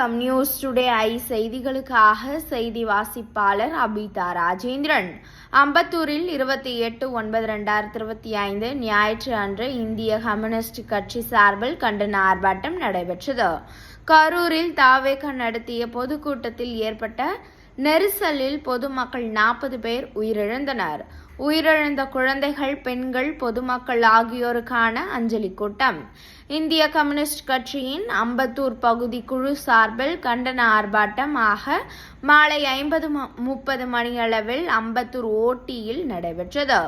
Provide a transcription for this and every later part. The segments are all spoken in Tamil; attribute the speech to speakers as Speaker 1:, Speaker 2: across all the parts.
Speaker 1: வணக்கம் நியூஸ் டுடே ஐ செய்திகளுக்காக செய்தி வாசிப்பாளர் அபிதா ராஜேந்திரன். அம்பத்தூரில் இருபத்தி எட்டு ஒன்பது ரெண்டாயிரத்தி இருபத்தி ஐந்து ஞாயிற்று அன்று இந்திய கம்யூனிஸ்ட் கட்சி சார்பில் கண்டன ஆர்ப்பாட்டம் நடைபெற்றது. கரூரில் தாவேக நடத்திய பொதுக்கூட்டத்தில் ஏற்பட்ட நெரிசலில் பொதுமக்கள் நாற்பது பேர் உயிரிழந்தனர். உயிரிழந்த குழந்தைகள் பெண்கள் பொதுமக்கள் ஆகியோருக்கான அஞ்சலி கூட்டம். இந்திய கம்யூனிஸ்ட் கட்சியின் அம்பத்தூர் பகுதி குழு சார்பில் கண்டன ஆர்ப்பாட்டம் ஆக மாலை ஐம்பது முப்பது மணியளவில் அம்பத்தூர் ஓட்டியில் நடைபெற்றது.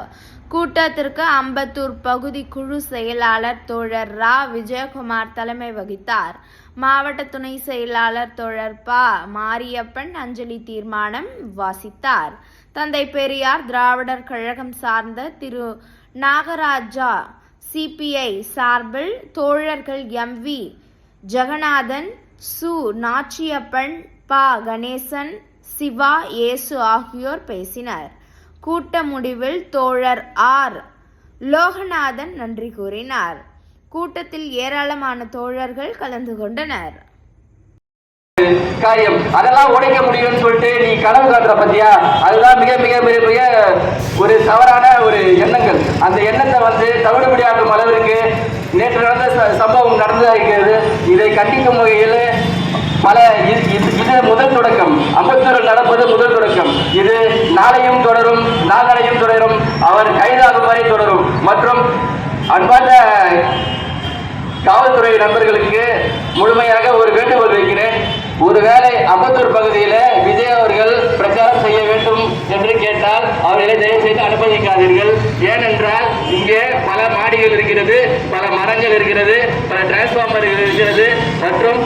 Speaker 1: கூட்டத்திற்கு அம்பத்தூர் பகுதி குழு செயலாளர் தோழர் ரா. விஜயகுமார் தலைமை வகித்தார். மாவட்ட துணை செயலாளர் தோழர் ப. மாரியப்பன் அஞ்சலி தீர்மானம் வாசித்தார். தந்தை பெரியார் திராவிடர் கழகம் சார்ந்த திரு நாகராஜா சிபிஐ சார்பில் தோழர்கள் எம். வி. ஜெகநாதன் சு. நாச்சியப்பன் ப. கணேசன் சிவா இயேசு ஆகியோர் பேசினர். கூட்ட முடிவில் தோழர் ஆர். லோகநாதன் நன்றி கூறினார். கூட்டத்தில் ஏராளமான தோழர்கள் கலந்து கொண்டனர்.
Speaker 2: காரியம் அதெல்லாம் உடைக்க முடியும்னு சொல்லிட்டு கனவு காட்டுற பத்தியா? அதுதான் மிக மிக மிக மிக ஒரு தவறான ஒரு எண்ணங்கள். அந்த எண்ணத்தை வந்து தவிடுபடியாக்கும் அளவிற்கு நேற்று நடந்த ச- சம்பவம் நடந்ததாக இருக்கிறது இதை கண்டிக்கும் வகையில் பல இது- இது- இது முதல் தொடக்கம். அம்பத்தூரில் நடப்பது முதல் தொடக்கம். இது நாளையும் தொடரும் நாளையும் தொடரும் அவர் கைதாகும் வரை தொடரும். மற்றும் அன்பார்ந்த காவல்துறை நண்பர்களுக்கு முழுமையாக ஒரு வேண்டுகோள் வைக்கிறேன். ஒருவேளை அம்பத்தூர் பகுதியில் விஜய் அவர்கள் பிரச்சாரம் செய்ய வேண்டும் என்று கேட்டால் அவர்களை தயவு செய்து அனுமதிக்காதீர்கள். ஏனென்றால் இங்கே பல மாடிகள் இருக்கிறது பல மரங்கள் இருக்கிறது பல டிரான்ஸ்பார்மர்கள் இருக்கிறது மற்றும்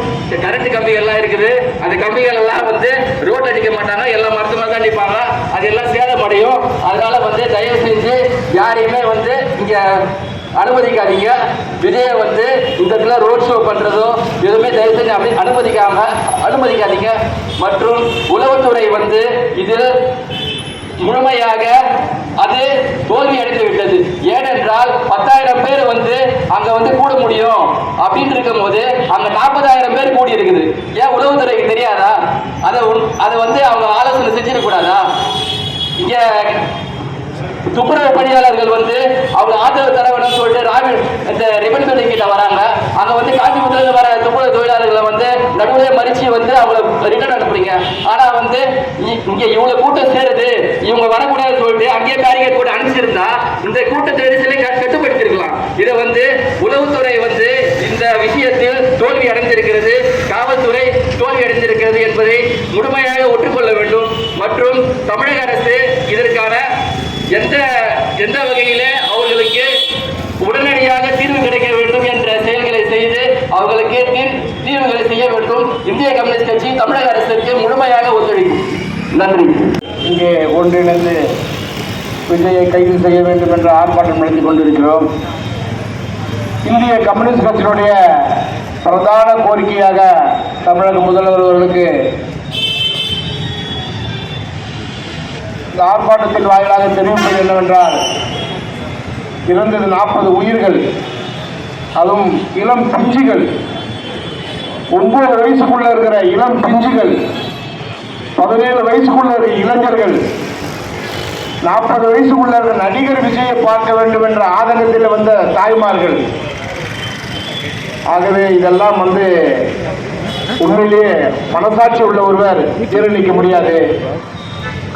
Speaker 2: கரண்ட் கம்பிகள்லாம் இருக்குது. அந்த கம்பிகள் எல்லாம் வந்து ரோட் அடிக்க மாட்டாங்க எல்லாம் மரத்து தான் அடிப்பாங்க. சேதம் அடையும். அதனால வந்து தயவு செஞ்சு யாரையுமே வந்து இங்கே அனுமதிக்காதீங்க. விஜயை வந்து இந்த இடத்துல ரோட் ஷோ பண்றதோ எதுவுமே தயவு செஞ்சு அப்படி அனுமதிக்காம அனுமதிக்காதீங்க. மற்றும் உளவுத்துறை வந்து இதில் முழுமையாக அது தோல்வி அடைந்து விட்டது. ஏனென்றால் பத்தாயிரம் பேர் வந்து அங்க வந்து கூட முடியும் அப்படின்னு இருக்கும்போது அங்க நாற்பதாயிரம் பேர் கூடி இருக்குது. ஏன் உளவுத்துறைக்கு தெரியாதா? அதை அதை வந்து அவங்க ஆலோசனை செஞ்சிடக்கூடாதா இங்க துப்புரவு பணியாளர்கள் வந்து அவங்க ஆதரவு தர வேணும்னு சொல்லிட்டு ராவி இந்த ரிபன் பில்டிங் கிட்ட வராங்க. அங்க வந்து காஞ்சிபுரத்துல வர துப்புரவு தொழிலாளர்களை வந்து நடுவில் மறிச்சு வந்து அவங்கள ரிட்டர்ன் அனுப்புறீங்க. ஆனா வந்து இ- இங்க இவ்வளவு கூட்டம் சேருது. இவங்க வரக்கூடாதுன்னு சொல்லிட்டு அங்கேயே பேரிகேட் போட்டு அனுப்பிச்சிருந்தா இந்த கூட்ட நெரிசலை க- இதை வந்து உளவுத்துறை வந்து இந்த விஷயத்தில் தோல்வி அடைந்திருக்கிறது காவல்துறை தோல்வி அடைந்திருக்கிறது என்பதை முழுமையாக ஒற்றுக்கொள்ள வேண்டும். மற்றும் தமிழக அரசு இதற்கான எந்த எந்த வகையிலே அவர்களுக்கு உடனடியாக தீர்வு கிடைக்க வேண்டும் என்ற செயல்களை செய்து அவர்களுக்கு தீர்வுகளை செய்ய வேண்டும். இந்திய கம்யூனிஸ்ட் கட்சி தமிழக அரசுக்கு முழுமையாக ஒத்துழைக்கும். நன்றி.
Speaker 3: இங்கே ஒன்றிணைந்து விஜயை கைது செய்ய வேண்டும் என்ற ஆர்ப்பாட்டம் நடத்தி கொண்டிருக்கிறோம். இந்திய கம்யூனிஸ்ட் கட்சியினுடைய பிரதான கோரிக்கையாக தமிழக முதல்வர் அவர்களுக்கு இந்த ஆர்ப்பாட்டத்தின் வாயிலாக தெரிவிப்பது என்னவென்றால் இறந்தது நாற்பது உயிர்கள் அதுவும் இளம் பிஞ்சுகள். ஒன்பது வயசுக்குள்ள இருக்கிற இளம் பிஞ்சுகள் பதினேழு வயசுக்குள்ள இளைஞர்கள் நாற்பது வயசுக்குள்ள நடிகர் விஜயை பார்க்க வேண்டும் என்ற ஆதங்கத்தில் வந்த தாய்மார்கள். ஆகவே இதெல்லாம் வந்து உண்மையிலேயே மனசாட்சி உள்ள ஒருவர் ஜீரணிக்க முடியாது.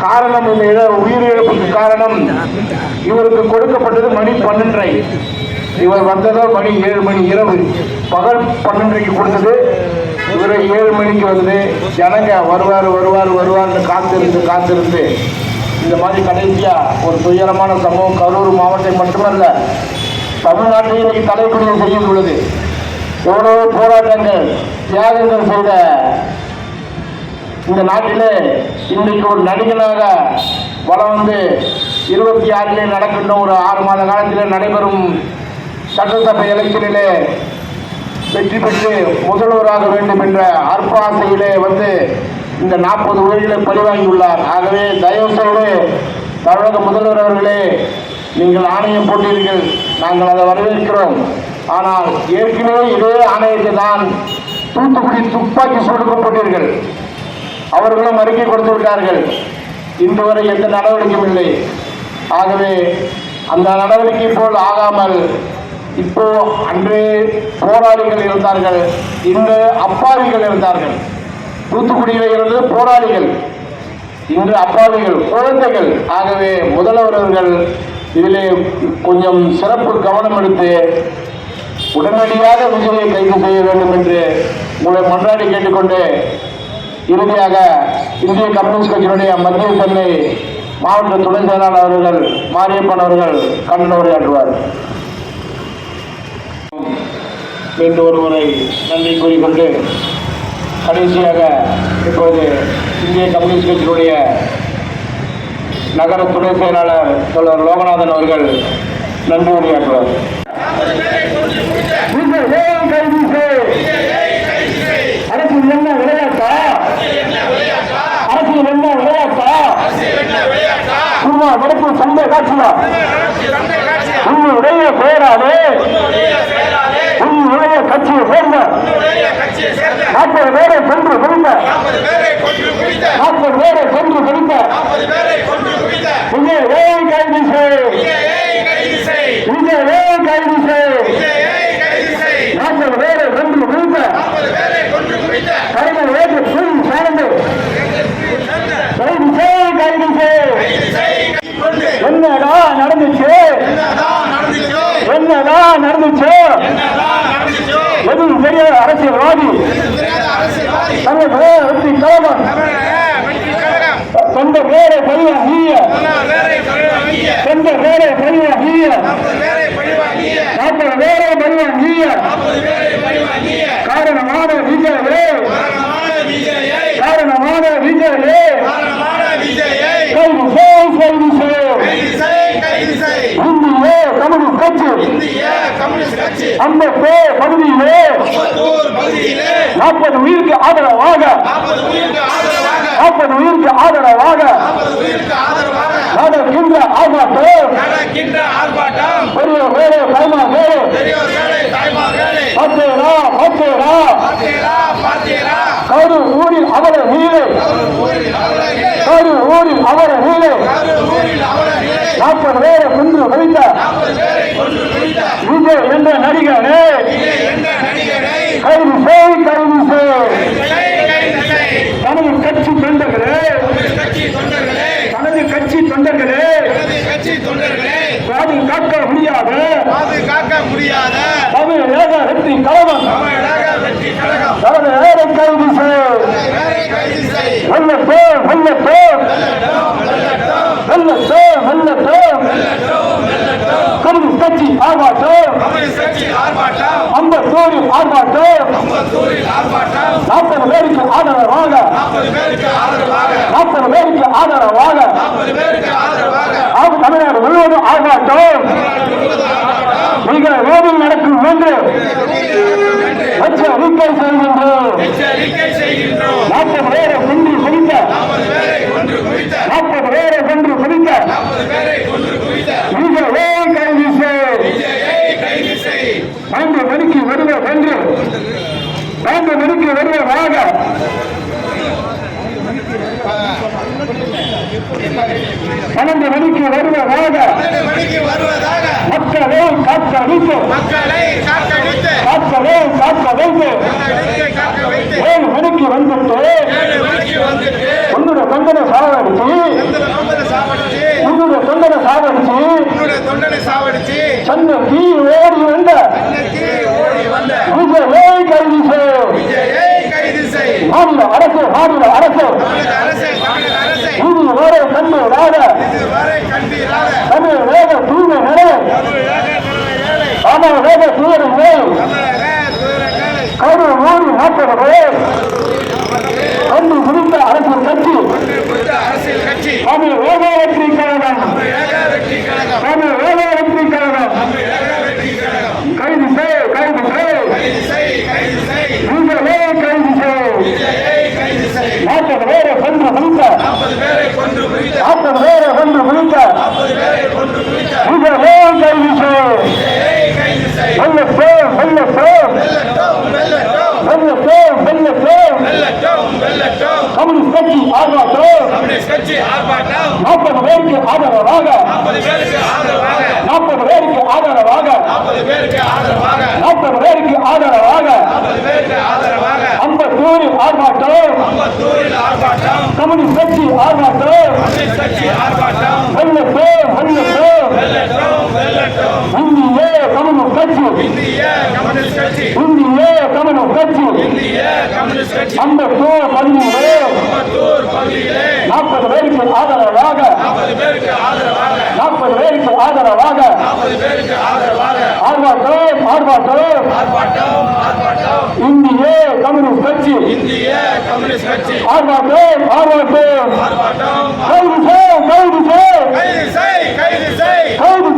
Speaker 3: காரணம் இந்த இழ உயிரிழப்புக்கு காரணம் இவருக்கு கொடுக்கப்பட்டது மணி பன்னெண்டரை. இவர் வந்ததோ மணி ஏழு மணி இரவு. பகல் பன்னெண்டரைக்கு கொடுத்தது இவர் ஏழு மணிக்கு வந்து ஜனங்க வருவார் வருவார் வருவார்னு காத்திருந்து காத்திருந்து இந்த மாதிரி கடைசியாக ஒரு துயரமான சம்பவம். கரூர் மாவட்டம் மட்டுமல்ல தமிழ்நாட்டில் இன்னைக்கு தலைக்குடியை செய்யும் பொழுது எவ்வளவோ போராட்டங்கள் தியாகங்கள் செய்த இந்த நாட்டிலே இன்றைக்கு ஒரு நடிகனாக வளம் வந்து இருபத்தி ஆறிலே நடக்கின்ற ஒரு ஆறு மாத காலத்தில் நடைபெறும் சட்டசபை எலெக்ஷனிலே வெற்றி பெற்று முதல்வராக வேண்டும் என்ற அற்ப ஆசையிலே வந்து இந்த நாற்பது உயிர்களை பழிவாங்கியுள்ளார் ஆகவே தயவு செய்து தமிழக முதல்வர் அவர்களே நீங்கள் ஆணையம் போட்டீர்கள். நாங்கள் அதை வரவேற்கிறோம். ஆனால் ஏற்கனவே இதே ஆணையத்தை தான்
Speaker 4: தூத்துக்குடி துப்பாக்கி சூடு போட்டீர்கள். அவர்களும் அறிக்கை கொடுத்து விட்டார்கள். இன்று வரை எந்த நடவடிக்கையும் இல்லை. ஆகவே அந்த நடவடிக்கை போல் ஆகாமல் இப்போ அன்று போராளிகள் இருந்தார்கள் இன்று அப்பாவிகள் இருந்தார்கள். தூத்துக்குடியில் இருந்து போராளிகள் இன்று அப்பாவிகள் குழந்தைகள். ஆகவே முதல்வர்கள் இதிலே கொஞ்சம் சிறப்பு கவனம் எடுத்து உடனடியாக விஜயை கைது செய்ய வேண்டும் என்று உங்களை மன்றாடி கேட்டுக்கொண்டு இறுதியாக இந்திய கம்யூனிஸ்ட் கட்சியினுடைய மத்திய சென்னை மாவட்ட துணை செயலாளர் அவர்கள் மாரியப்பன் அவர்கள் கண்டன உரையாற்றுவார் மீண்டும் ஒருமுறை நன்றி கூறிக்கொண்டு கடைசியாக இப்போது இந்திய கம்யூனிஸ்ட் கட்சியினுடைய நகர துணை செயலாளர் தோழர் லோகநாதன் அவர்கள் நன்றி உரையாற்றுவார். நீங்கள் ஏன் கைது அரசியல் என்ன விளையாட்டா? அரசியல் என்ன விளையாட்டா? சும்மா நடப்பு சண்டை காட்சியா? உன்னுடைய பெயராலே கட்சியை சேர்ந்த நாற்பது பேரை கொன்று குடித்த நாற்பது பேரை கொன்று குடித்த விஜய் ஏன் கைது செய் விஜய் ஏன் கைது செய் நாற்பது பேரை கொன்று குடித்த கைது ஏற்று புல் சார்ந்து. கைது செய் கைது செய் என்னடா நடந்துச்சு? என்னடா நடந்துச்சு? எது அரசியல்வாதி. தமிழ் வெற்றி கழகம். சொந்த பேரை பழியா நீய சொந்த பேரை பழியா நீய நாற்பது பேரை பழியா நீய காரணமான விஜயே காரணமான விஜயே கைது செய் கைது செய் இந்திய பேர் பகுதியிலே நாற்பது உயிருக்கு ஆதரவாக. நாற்பது உயிருக்கு ஆதரவாக. நடக்கின்ற ஆர்ப்பாட்டம். பெரிய வேலை கைமா வேலை. பத்தேரா பத்தேரா. கரு ஊரில் அவர நீலே. கரு ஊரில் அவர நீலே. நாற்பது பேரை கொன்று வைத்த விஜய் என்ற நடிகரே கைது செய் கைது செய் தனது கட்சி தொண்டர்களே தனது கட்சி தொண்டர்களே பாதுகாக்க முடியாத
Speaker 5: பாதுகாக்க முடியாத
Speaker 4: தமிழ் ஏக வெற்றி கழகம்
Speaker 5: தமிழக வெற்றி கழகம்
Speaker 4: தனது ஏழை கைது செய்
Speaker 5: வேலை கைது செய்
Speaker 4: வெள்ளத்தோ வெள்ளத்தோ வெள்ளத்தோ வெள்ளத்தோ கம்யூனிஸ்ட் கட்சி ஆர்ப்பாட்டம்.
Speaker 5: கம்யூனிஸ்ட் கட்சி ஆர்ப்பாட்டம்
Speaker 4: அம்பத்தூரில் ஆர்ப்பாட்டம்
Speaker 5: அம்பத்தூரில் ஆர்ப்பாட்டம்
Speaker 4: நாற்பது பேருக்கு ஆதரவாக
Speaker 5: நாற்பது பேருக்கு ஆதரவாக
Speaker 4: நாற்பது பேருக்கு ஆதரவாக
Speaker 5: நாற்பது பேருக்கு ஆதரவாக
Speaker 4: ஆம் தமிழ்நாடு முழுவதும் ஆர்ப்பாட்டம் மிக வேதில் நடக்கும் என்று எச்சரிக்கை செய்கின்றோம். நாற்பது பேரை கொன்று
Speaker 5: குவித்த.
Speaker 4: நாற்பது பேரை கொன்று
Speaker 5: குவித்த. விஜயை கைது செய்
Speaker 4: ஐந்து மணிக்கு வருவது என்று மணிக்கு பன்னெண்டு மணிக்கு வருவதாக
Speaker 5: பன்னெண்டு மணிக்கு வருவதாக
Speaker 4: மக்களை காக்க வைத்து
Speaker 5: மக்களை
Speaker 4: காக்க வைத்து
Speaker 5: காக்கடித்து காக்க வைத்து
Speaker 4: ஏழு மணிக்கு வந்துட்டு. உன்னோட தொண்டனை சாவடிச்சு உன்னோட தொண்டனை சாவடிச்சு.
Speaker 5: உன்னுடைய தொண்டனை சாவடிச்சு
Speaker 4: வந்த.
Speaker 5: இன்னைக்கு ஓடி வந்த.
Speaker 4: விஜயை கைது செய். மாநில அரசு மாநில அரசு
Speaker 5: தமிழக அரசை தமிழக அரசை
Speaker 4: நீதி வேற கண்டு வேற
Speaker 5: இதுவரை கண்டிராத
Speaker 4: தமிழ் வேக தூய்மை நிலை
Speaker 5: தமிழக ஏழை
Speaker 4: தமிழ் வேக தூய்மை நிலை
Speaker 5: தமிழக தூரங்களை
Speaker 4: கரு ஊரி நாற்பது பேர் கண்டு அரசியல் கட்சி. தமிழ் வேக வெற்றி கழகம். தமிழ் வேக வெற்றி கழகம். கைது செய் கைது செய்.
Speaker 5: கைது செய் கைது செய்
Speaker 4: நீங்களே கைது செய்?
Speaker 5: ملكتهم ملكتهم
Speaker 4: ملكتهم ملكتهم ملكتهم ملكتهم
Speaker 5: قبل سكي أربع تاو
Speaker 4: قبل سكي أربع تاو
Speaker 5: نقل غيرك عدل راجع
Speaker 4: نقل غيرك عدل
Speaker 5: راجع نقل غيرك
Speaker 4: عدل راجع
Speaker 5: نقل غيرك
Speaker 4: عدل
Speaker 5: راجع نقل غيرك
Speaker 4: عدل راجع نقل
Speaker 5: غيرك عدل راجع
Speaker 4: أما دوري
Speaker 5: أربع تاو
Speaker 4: أما دوري أربع
Speaker 5: تاو قبل سكي
Speaker 4: أربع تاو
Speaker 5: قبل سكي
Speaker 4: أربع تاو ملكتهم
Speaker 5: இந்திய கம்யூனிஸ்ட் கட்சி
Speaker 4: இந்திய கம்யூனிஸ்ட் கட்சி அம்பத்தூர் பகுதியிலே நாற்பது பேருக்கு ஆதரவாக
Speaker 5: நாற்பது பேருக்கு ஆதரவாக
Speaker 4: ஆர்ப்பாட்டம் ஆர்ப்பாட்டம் இந்திய கம்யூனிஸ்ட் கட்சி ஆர்ப்பாட்டம் ஆர்ப்பாட்டம் கைது செய் கைது செய்
Speaker 5: கைது செய் கைது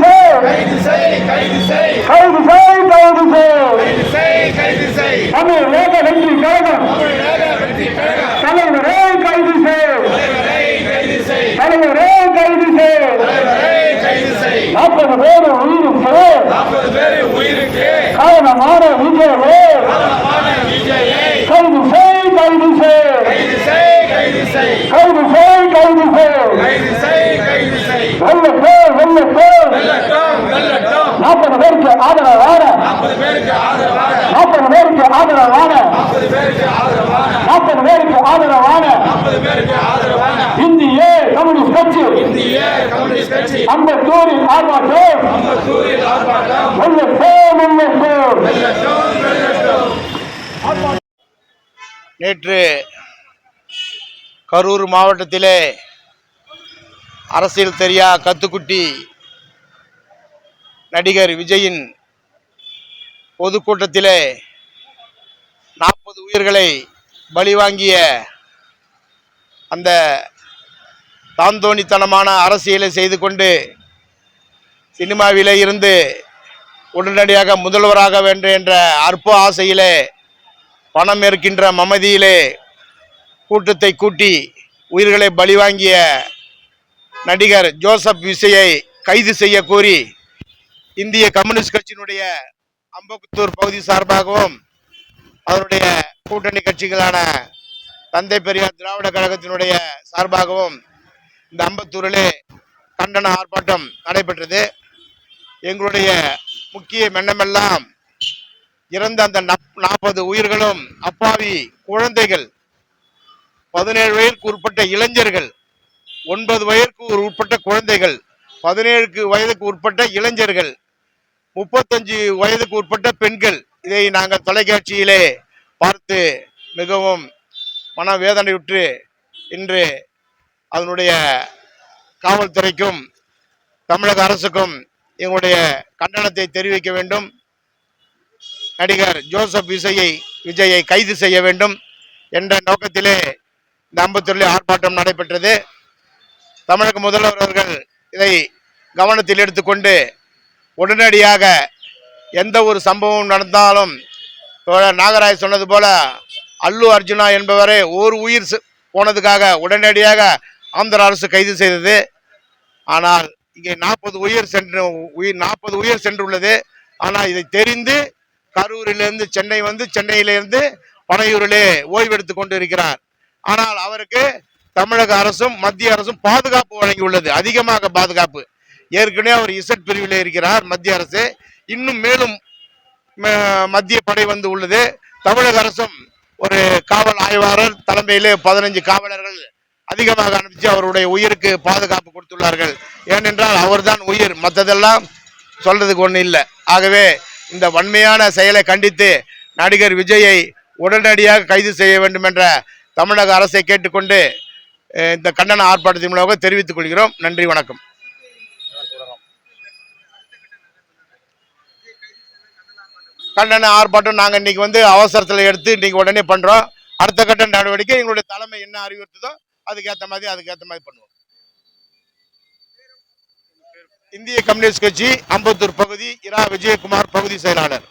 Speaker 5: செய்
Speaker 4: கைது செய் கைது செய்
Speaker 5: கைது செய் கைது செய்
Speaker 4: கைது செய் கைது செய்
Speaker 5: கைது செய்
Speaker 4: தமிழக வெற்றி கழகம்
Speaker 5: தமிழக வெற்றி கழகம்
Speaker 4: தலைவரே கைது செய்
Speaker 5: தலைவரை கைது செய்
Speaker 4: தலைவரே கைது செய்
Speaker 5: தலைவரை கைது செய்
Speaker 4: நாற்பது பேர் உயிருக்கு
Speaker 5: நாற்பது பேர் உயிருக்கு
Speaker 4: காரணமான விஜயவே
Speaker 5: காரணமான விஜயை
Speaker 4: கைது செய் கைது செய்
Speaker 5: கைது செய் கைது செய்
Speaker 4: கைது செய் கைது செய்
Speaker 5: கைது செய் கைது வெள்ளட்டும் வெள்ளட்டும்
Speaker 4: நாற்பது பேருக்கு ஆதரவான
Speaker 5: நாற்பது பேருக்கு
Speaker 4: ஆதரவான
Speaker 5: நாற்பது பேருக்கு
Speaker 4: ஆதரவான இந்திய கம்யூனிஸ்ட் கட்சி அம்பத்தூரில் ஆர்ப்பாட்டம்
Speaker 5: வெள்ளட்டும் வெள்ளட்டும்
Speaker 3: நேற்று கரூர் மாவட்டத்திலே அரசியல் தெரியா கத்துக்குட்டி நடிகர் விஜயின் பொதுக்கூட்டத்திலே நாற்பது உயிர்களை பலி வாங்கிய அந்த தாந்தோணித்தனமான அரசியலை செய்து கொண்டு சினிமாவிலே இருந்து உடனடியாக முதல்வராக வேண்டும் என்ற அற்ப ஆசையிலே பணம் இருக்கின்ற மமதியிலே கூட்டத்தை கூட்டி உயிர்களை பலி வாங்கிய நடிகர் ஜோசப் விசையை கைது செய்ய கோரி இந்திய கம்யூனிஸ்ட் கட்சியினுடைய அம்பகுத்தூர் பகுதி சார்பாகவும் அதனுடைய கூட்டணி கட்சிகளான தந்தை பெரியார் திராவிட கழகத்தினுடைய சார்பாகவும் இந்த அம்பத்தூரிலே கண்டன ஆர்ப்பாட்டம் நடைபெற்றது. எங்களுடைய முக்கிய மென்னமெல்லாம் இறந்த அந்த நாற்பது உயிர்களும் அப்பாவி குழந்தைகள் பதினேழு வயதுக்கு உட்பட்ட இளைஞர்கள் ஒன்பது வயதுக்கு உட்பட்ட குழந்தைகள் பதினேழுக்கு வயதுக்கு உட்பட்ட இளைஞர்கள் முப்பத்தஞ்சு வயதுக்கு உட்பட்ட பெண்கள் இதை நாங்கள் தொலைக்காட்சியிலே பார்த்து மிகவும் மனவேதனையுற்று இன்று அதனுடைய காவல்துறைக்கும் தமிழக அரசுக்கும் எங்களுடைய கண்டனத்தை தெரிவிக்க வேண்டும். நடிகர் ஜோசப் விஜயை விஜயை கைது செய்ய வேண்டும் என்ற நோக்கத்திலே இந்த அம்பத்தூரில் ஆர்ப்பாட்டம் நடைபெற்றது. தமிழக முதல்வர் அவர்கள் இதை கவனத்தில் எடுத்துக்கொண்டு உடனடியாக எந்த ஒரு சம்பவம் நடந்தாலும் நாகராஜ் சொன்னது போல அல்லு அர்ஜுனா என்பவரை ஒரு உயிர் போனதுக்காக உடனடியாக ஆந்திர அரசு கைது செய்தது. ஆனால் இங்கே நாற்பது உயிர் சென்று உயிர் நாற்பது உயிர் சென்றுள்ளது. ஆனால் இதை தெரிந்து கரூரிலிருந்து சென்னை வந்து சென்னையிலிருந்து பனையூரிலே ஓய்வெடுத்து கொண்டு இருக்கிறார் ஆனால் அவருக்கு தமிழக அரசும் மத்திய அரசும் பாதுகாப்பு வழங்கியுள்ளது. அதிகமாக பாதுகாப்பு. ஏற்கனவே அவர் இசட் பிரிவில் இருக்கிறார் மத்திய அரசு. இன்னும் மேலும் ம- மத்திய படை வந்து உள்ளது. தமிழக அரசும் ஒரு காவல் ஆய்வாளர் தலைமையிலே பதினஞ்சு காவலர்கள் அதிகமாக அனுப்பிச்சு அவருடைய உயிருக்கு பாதுகாப்பு கொடுத்துள்ளார்கள். ஏனென்றால் அவர்தான் உயிர். மற்றதெல்லாம் சொல்றதுக்கு ஒன்றும் இல்லை. ஆகவே இந்த வன்மையான செயலை கண்டித்து நடிகர் விஜயை உடனடியாக கைது செய்ய வேண்டும் என்ற தமிழக அரசை கேட்டுக்கொண்டு இந்த கண்டன ஆர்ப்பாட்டத்தின் மூலமாக தெரிவித்துக் கொள்கிறோம். நன்றி வணக்கம். கண்டன ஆர்ப்பாட்டம் நாங்கள் இன்னைக்கு வந்து அவசரத்தில் எடுத்து இன்னைக்கு உடனே பண்றோம். அடுத்த கட்ட நடவடிக்கை எங்களுடைய தலைமை என்ன அறிவுறுத்துதோ அதுக்கேற்ற மாதிரி அதுக்கேற்ற மாதிரி பண்ணுவோம். இந்திய கம்யூனிஸ்ட் கட்சி அம்பத்தூர் பகுதி இரா விஜயகுமார் பகுதி செயலாளர்.